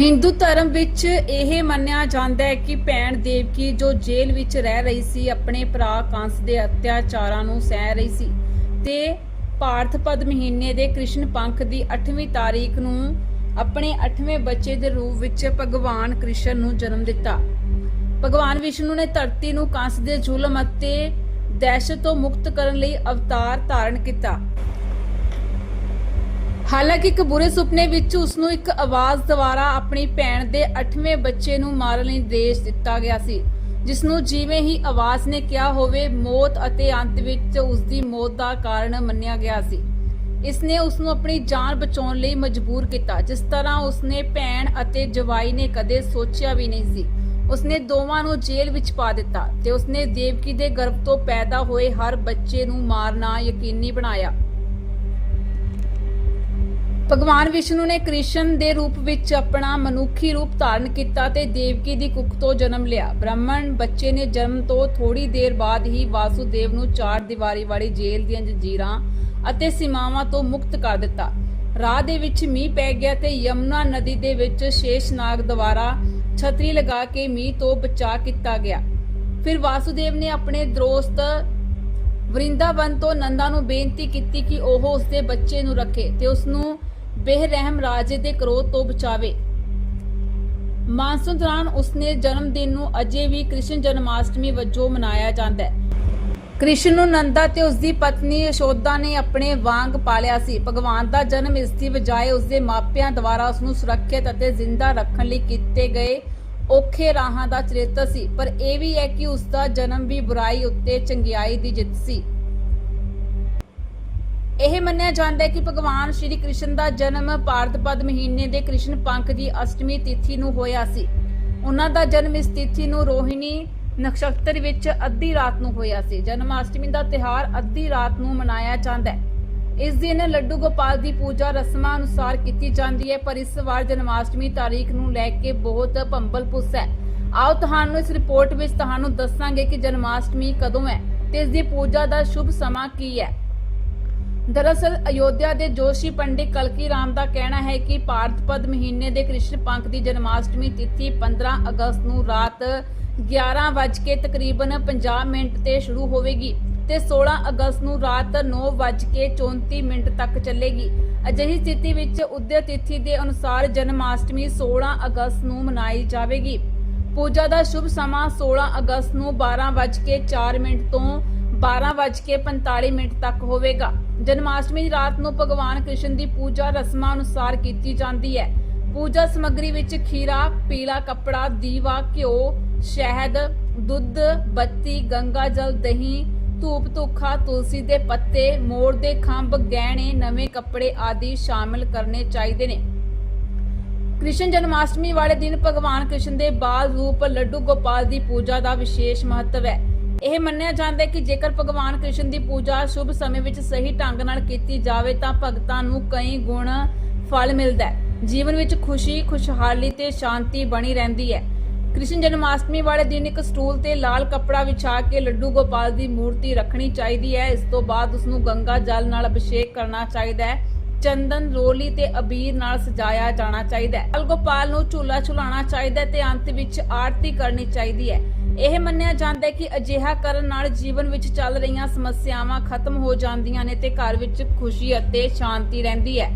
ਹਿੰਦੂ ਧਰਮ ਵਿੱਚ ਇਹ ਮੰਨਿਆ ਜਾਂਦਾ ਹੈ ਕਿ ਭੈਣ ਦੇਵਕੀ ਜੋ ਜੇਲ੍ਹ ਵਿੱਚ ਰਹਿ ਰਹੀ ਸੀ, ਆਪਣੇ ਭਰਾ ਕੰਸ ਦੇ ਅਤਿਆਚਾਰਾਂ ਨੂੰ ਸਹਿ ਰਹੀ ਸੀ ਤੇ ਪਾਰਥਪਦ ਮਹੀਨੇ ਦੇ ਕ੍ਰਿਸ਼ਨ ਪੰਖ ਦੀ 8ਵੀਂ ਤਾਰੀਖ ਨੂੰ ਆਪਣੇ 8ਵੇਂ ਬੱਚੇ ਦੇ ਰੂਪ ਵਿੱਚ ਭਗਵਾਨ ਕ੍ਰਿਸ਼ਨ ਨੂੰ ਜਨਮ ਦਿੱਤਾ। ਭਗਵਾਨ ਵਿਸ਼ਨੂੰ ਨੇ ਧਰਤੀ ਨੂੰ ਕੰਸ ਦੇ ਜ਼ੁਲਮ ਅਤੇ ਦਹਿਸ਼ਤ ਤੋਂ ਮੁਕਤ ਕਰਨ ਲਈ ਅਵਤਾਰ ਧਾਰਨ ਕੀਤਾ। ਹਾਲਾਂਕਿ ਇੱਕ ਬੁਰੇ ਸੁਪਨੇ ਵਿੱਚ ਉਸ ਨੂੰ ਇੱਕ ਆਵਾਜ਼ ਦੁਆਰਾ ਆਪਣੀ ਭੈਣ ਦੇ 8ਵੇਂ ਬੱਚੇ ਨੂੰ ਮਾਰਨ ਲਈ ਦੇਸ਼ ਦਿੱਤਾ ਗਿਆ ਸੀ ਜਿਸ ਨੂੰ ਜਿਵੇਂ ਹੀ ਆਵਾਜ਼ ਨੇ ਕਿਹਾ ਹੋਵੇ, ਮੌਤ ਅਤੇ ਅੰਤ ਵਿੱਚ ਉਸ ਦੀ ਮੌਤ ਦਾ ਕਾਰਨ ਮੰਨਿਆ ਗਿਆ ਸੀ। ਇਸ ਨੇ ਉਸ ਨੂੰ ਆਪਣੀ ਜਾਨ ਬਚਾਉਣ ਲਈ ਮਜਬੂਰ ਕੀਤਾ, ਜਿਸ ਤਰ੍ਹਾਂ ਉਸ ਨੇ ਭੈਣ ਅਤੇ ਜਵਾਈ ਨੇ ਕਦੇ ਸੋਚਿਆ ਵੀ ਨਹੀਂ ਸੀ। ਉਸ ਨੇ ਦੋਵਾਂ ਨੂੰ ਜੇਲ੍ਹ ਵਿੱਚ ਪਾ ਦਿੱਤਾ ਤੇ ਉਸ ਨੇ ਦੇਵਕੀ ਦੇ ਗਰਭ ਤੋਂ ਪੈਦਾ ਹੋਏ ਹਰ ਬੱਚੇ ਨੂੰ ਮਾਰਨਾ ਯਕੀਨੀ ਬਣਾਇਆ। ਭਗਵਾਨ ਵਿਸ਼ਨੂੰ ਨੇ ਕ੍ਰਿਸ਼ਨ ਦੇ ਰੂਪ ਵਿੱਚ ਆਪਣਾ ਮਨੁੱਖੀ ਰੂਪ ਧਾਰਨ ਕੀਤਾ ਤੇ ਦੇਵਕੀ ਦੀ ਕੁੱਖ ਤੋਂ ਜਨਮ ਲਿਆ। ਬ੍ਰਾਹਮਣ ਬੱਚੇ ਨੇ ਜਨਮ ਤੋਂ ਥੋੜੀ ਦੇਰ ਬਾਅਦ ਹੀ ਵਾਸੂਦੇਵ ਨੂੰ ਚਾਰ ਦੀਵਾਰੀ ਵਾਲੀ ਜੇਲ੍ਹ ਦੀਆਂ ਜੰਜੀਰਾਂ ਅਤੇ ਸੀਮਾਵਾਂ ਤੋਂ ਮੁਕਤ ਕਰ ਦਿੱਤਾ। ਰਾਹ ਦੇ ਵਿੱਚ ਮੀਂਹ ਪੈ ਗਿਆ ਤੇ ਯਮੁਨਾ ਨਦੀ ਦੇ ਵਿੱਚ ਸ਼ੇਸ਼ਨਾਗ ਦੁਆਰਾ ਛਤਰੀ ਲਗਾ ਕੇ ਮੀਂਹ ਤੋਂ ਬਚਾ ਕੀਤਾ ਗਿਆ। ਫਿਰ ਵਾਸੂਦੇਵ ਨੇ ਆਪਣੇ ਦੋਸਤ ਵਰਿੰਦਾਵਨ ਤੋਂ ਨੰਦਾ ਨੂੰ ਬੇਨਤੀ ਕੀਤੀ ਕਿ ਉਹ ਉਸਦੇ ਬੱਚੇ ਨੂੰ ਰੱਖੇ ਤੇ ਉਸ ਨੂੰ ਬੇਰਹਿਮ ਰਾਜੇ ਦੇ ਕਰੋਧ ਤੋਂ ਬਚਾਵੇ। ਮਾਨਸੂਨ ਦੌਰਾਨ ਉਸਨੇ ਜਨਮ ਦਿਨ ਨੂੰ ਅਜੇ ਵੀ ਕ੍ਰਿਸ਼ਨ ਜਨਮਾਸ਼ਟਮੀ ਵਜੋਂ ਮਨਾਇਆ ਜਾਂਦਾ ਹੈ। ਕ੍ਰਿਸ਼ਨ ਨੂੰ ਨੰਦਾ ਤੇ ਉਸਦੀ ਪਤਨੀ ਯਸ਼ੋਦਾ ਨੇ ਆਪਣੇ ਵਾਂਗ ਪਾਲਿਆ ਸੀ। ਭਗਵਾਨ ਦਾ ਜਨਮ ਇਸ ਦੀ ਬਜਾਏ ਉਸਦੇ ਮਾਪਿਆਂ ਦੁਆਰਾ ਉਸ ਨੂੰ ਸੁਰੱਖਿਅਤ ਅਤੇ ਜ਼ਿੰਦਾ ਰੱਖਣ ਲਈ ਕੀਤੇ ਗਏ ਔਖੇ ਰਾਹਾਂ ਦਾ ਚਰਿੱਤਰ ਸੀ। ਪਰ ਇਹ ਵੀ ਹੈ ਕਿ ਉਸ ਦਾ ਜਨਮ ਵੀ ਬੁਰਾਈ ਉੱਤੇ ਚੰਗਿਆਈ ਦੀ ਜਿੱਤ ਸੀ। ਇਹ ਮੰਨਿਆ ਜਾਂਦਾ ਹੈ ਕਿ ਭਗਵਾਨ ਸ਼੍ਰੀ ਕ੍ਰਿਸ਼ਨ ਦਾ ਜਨਮ ਭਾਰਤਪਦ ਮਹੀਨੇ ਦੇ ਕ੍ਰਿਸ਼ਨ ਪੰਖ ਦੀ ਅਸ਼ਟਮੀ ਤਿਥੀ ਨੂੰ ਹੋਇਆ ਸੀ। ਉਹਨਾਂ ਦਾ ਜਨਮ ਇਸ ਤਿਥੀ ਨੂੰ ਰੋਹਿਣੀ ਨਕਸ਼ਤਰ ਵਿੱਚ ਅੱਧੀ ਰਾਤ ਨੂੰ ਹੋਇਆ ਸੀ। ਜਨਮ ਅਸ਼ਟਮੀ ਦਾ ਤਿਹਾਰ ਅੱਧੀ ਰਾਤ ਨੂੰ ਮਨਾਇਆ ਜਾਂਦਾ ਹੈ। ਇਸ ਦਿਨ ਲੱਡੂ ਗੋਪਾਲ ਦੀ ਪੂਜਾ ਰਸਮਾਂ ਅਨੁਸਾਰ ਕੀਤੀ ਜਾਂਦੀ ਹੈ, ਪਰ ਇਸ ਵਾਰ ਜਨਮਾਸ਼ਟਮੀ ਤਾਰੀਖ ਨੂੰ ਲੈ ਕੇ ਬਹੁਤ ਭੰਬਲ ਪੁੱਸ ਹੈ। ਆਓ ਤੁਹਾਨੂੰ ਇਸ ਰਿਪੋਰਟ ਵਿੱਚ ਤੁਹਾਨੂੰ ਦੱਸਾਂਗੇ ਕਿ ਜਨਮਾਸ਼ਟਮੀ ਕਦੋਂ ਹੈ ਤੇ ਇਸ ਦੀ ਪੂਜਾ ਦਾ ਸ਼ੁਭ ਸਮਾਂ ਕੀ ਹੈ। ਦਰਅਸਲ ਅਯੋਧਿਆ ਦੇ ਜੋਸ਼ੀ ਪੰਡਿਤ ਕਲਕੀ ਰਾਮ ਦਾ ਕਹਿਣਾ ਹੈ ਕਿ ਭਾਰਤਪਦ ਮਹੀਨੇ ਦੇ ਕ੍ਰਿਸ਼ਨ ਪੰਖ ਦੀ ਜਨਮਾਸ਼ਟਮੀ ਤਿਥੀ 15 ਅਗਸਤ ਨੂੰ ਰਾਤ 11 ਵਜੇ ਕੇ ਤਕਰੀਬਨ 50 ਮਿੰਟ ਤੇ ਸ਼ੁਰੂ ਹੋਵੇਗੀ ਤੇ 16 ਅਗਸਤ ਨੂੰ ਰਾਤ 9 ਵਜੇ ਕੇ 34 ਮਿੰਟ ਤੱਕ ਚੱਲੇਗੀ। ਅਜਿਹੀ ਸਥਿਤੀ ਵਿੱਚ ਉਦਯ ਤਿਥੀ ਦੇ ਅਨੁਸਾਰ ਜਨਮਾਸ਼ਟਮੀ 16 ਅਗਸਤ ਨੂੰ ਮਨਾਈ ਜਾਵੇਗੀ। ਪੂਜਾ ਦਾ ਸ਼ੁਭ ਸਮਾਂ 16 ਅਗਸਤ ਨੂੰ 12 ਵਜੇ ਕੇ 4 ਮਿੰਟ ਤੋਂ 12 ਵਜੇ ਕੇ 45 ਮਿੰਟ ਤੱਕ ਹੋਵੇਗਾ। ਜਨਮਾਸ਼ਟਮੀ ਦੀ ਰਾਤ ਨੂੰ ਭਗਵਾਨ ਕ੍ਰਿਸ਼ਨ ਦੀ ਪੂਜਾ ਰਸਮਾਂ ਅਨੁਸਾਰ ਕੀਤੀ ਜਾਂਦੀ ਹੈ। ਪੂਜਾ ਸਮੱਗਰੀ ਵਿੱਚ ਖੀਰਾ, ਪੀਲਾ ਕੱਪੜਾ, ਦੀਵਾ, ਘਿਓ, ਸ਼ਹਿਦ, ਦੁੱਧ, ਬੱਤੀ, ਗੰਗਾ ਜਲ, ਦਹੀਂ, ਧੂਪ, ਧੁੱਖਾ, ਤੁਲਸੀ ਦੇ ਪੱਤੇ, ਮੋਰ ਦੇ ਖੰਭ, ਗਹਿਣੇ, ਨਵੇਂ ਕੱਪੜੇ ਆਦਿ ਸ਼ਾਮਿਲ ਕਰਨੇ ਚਾਹੀਦੇ ਨੇ। ਕ੍ਰਿਸ਼ਨ ਜਨਮਾਸ਼ਟਮੀ ਵਾਲੇ ਦਿਨ ਭਗਵਾਨ ਕ੍ਰਿਸ਼ਨ ਦੇ ਬਾਲ ਰੂਪ ਲੱਡੂ ਗੋਪਾਲ ਦੀ ਪੂਜਾ ਦਾ ਵਿਸ਼ੇਸ਼ ਮਹੱਤਵ ਹੈ। ਇਹ ਮੰਨਿਆ ਜਾਂਦਾ ਹੈ ਕਿ ਜੇਕਰ ਭਗਵਾਨ ਕ੍ਰਿਸ਼ਨ ਦੀ ਪੂਜਾ ਸ਼ੁਭ ਸਮੇਂ ਵਿੱਚ ਸਹੀ ਢੰਗ ਨਾਲ ਕੀਤੀ ਜਾਵੇ ਤਾਂ ਭਗਤਾਂ ਨੂੰ ਕਈ ਗੁਣ ਫਲ ਮਿਲਦਾ ਹੈ। ਜੀਵਨ ਵਿੱਚ ਖੁਸ਼ੀ, ਖੁਸ਼ਹਾਲੀ ਤੇ ਸ਼ਾਂਤੀ ਬਣੀ ਰਹਿੰਦੀ ਹੈ। ਕ੍ਰਿਸ਼ਨ ਜਨਮਾਸ਼ਟਮੀ ਵਾਲੇ ਦਿਨ ਇੱਕ ਸਟੂਲ ਤੇ ਲਾਲ ਕੱਪੜਾ ਵਿਛਾ ਕੇ ਲੱਡੂ ਗੋਪਾਲ ਦੀ ਮੂਰਤੀ ਰੱਖਣੀ ਚਾਹੀਦੀ ਹੈ। ਇਸ ਤੋਂ ਬਾਅਦ ਉਸ ਨੂੰ ਗੰਗਾ ਜਲ ਨਾਲ ਅਭਿਸ਼ੇਕ ਕਰਨਾ ਚਾਹੀਦਾ ਹੈ। ਚੰਦਨ, ਰੋਲੀ ਤੇ ਅਬੀਰ ਨਾਲ ਸਜਾਇਆ ਜਾਣਾ ਚਾਹੀਦਾ ਹੈ। ਗੋਪਾਲ ਨੂੰ ਝੂਲਾ ਝੁਲਾਣਾ ਚਾਹੀਦਾ ਹੈ ਤੇ ਅੰਤ ਵਿੱਚ ਆਰਤੀ ਕਰਨੀ ਚਾਹੀਦੀ ਹੈ। ਇਹ ਮੰਨਿਆ ਜਾਂਦਾ ਹੈ ਕਿ ਅਜਿਹਾ ਕਰਨ ਨਾਲ ਜੀਵਨ ਵਿੱਚ ਚੱਲ ਰਹੀਆਂ ਸਮੱਸਿਆਵਾਂ ਖਤਮ ਹੋ ਜਾਂਦੀਆਂ ਨੇ ਤੇ ਘਰ ਵਿੱਚ ਖੁਸ਼ੀ ਅਤੇ ਸ਼ਾਂਤੀ ਰਹਿੰਦੀ ਹੈ।